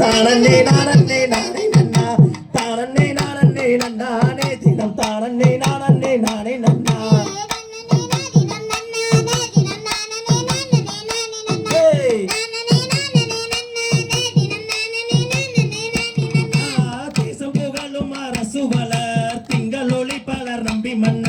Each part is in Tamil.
தானன்னே நானன்னே நானே நன்னா. தானன்னே நானன்னே நன்னானே. தினம் தானன்னே நானன்னே நானே நன்னா. தேசம் புகழும் அரசு வளர் திங்களொளி பலர் நம்பி மன்ன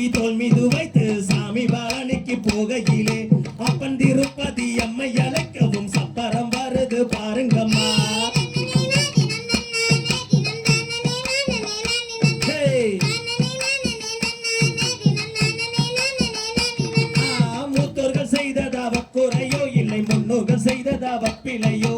காவடி தோல் மீது வைத்து சாமி பழனிக்கு போகையிலே அப்பன் திருப்பதி அம்மை அழைக்கவும் சப்பரம் வருது பாருங்கம்மா. செய்ததா வக்குறையோ இல்லை முன்னோர்கள் செய்ததா வப்பிலையோ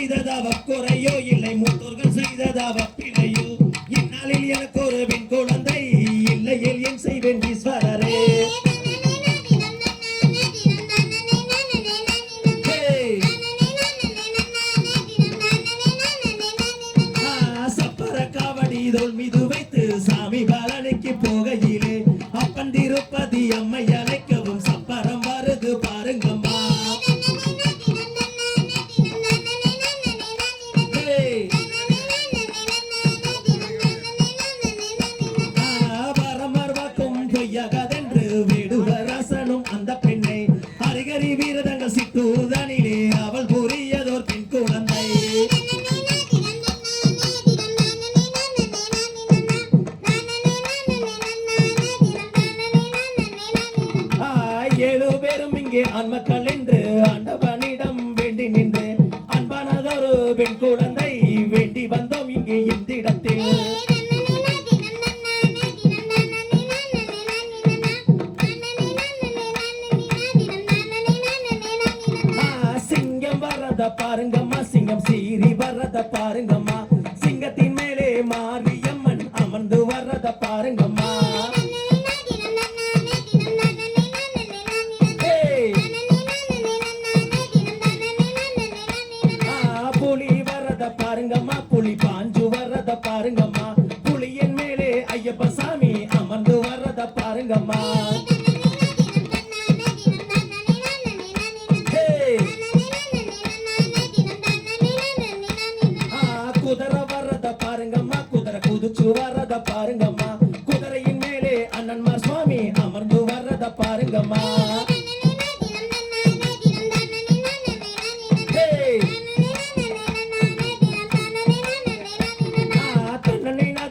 முன்னோர்கள் செய்ததாவ குறையோ இல்லை மூத்தோர்கள் செய்ததாவ பிழையோ இந்நாளில் எனக்கு ஒரு பெண் குழந்தை இல்லையில் என் செய்வேன் வீரதங்கள் அவள் புரியதோர் பின் குழந்தை. ஏழு பேரும் இங்கே ஆண்மக்கள் என்று ஆண்டவனிடம் வர்றத பாருங்கம்மா சிங்கம் சீறி வர்றத பாருங்கம்மா. சிங்கத்தின் மேலே மாரியம்மன் அமர்ந்து வர்றத பாருங்கம்மா. புலி வர்றத பாருங்கம்மா புலி பாஞ்சு வர்றத பாருங்கம்மா. புலியின் மேலே ஐயப்ப சாமி அமர்ந்து வர்றத பாருங்கம்மா. குதிரை குதிச்சு வர்றத பாருங்கம்மா. குதிரையின் மேலே அண்ணன்மார் சுவாமி அமர்ந்து வர்றத பாருங்கம்மா.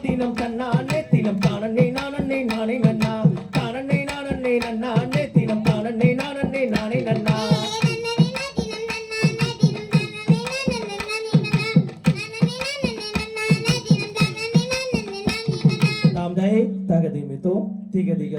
தினம் தன்னானே தினம். தானே நானே நானே நன்னா. தானே நானே நன்னானே ताकत में तो। ठीक है ठीक है।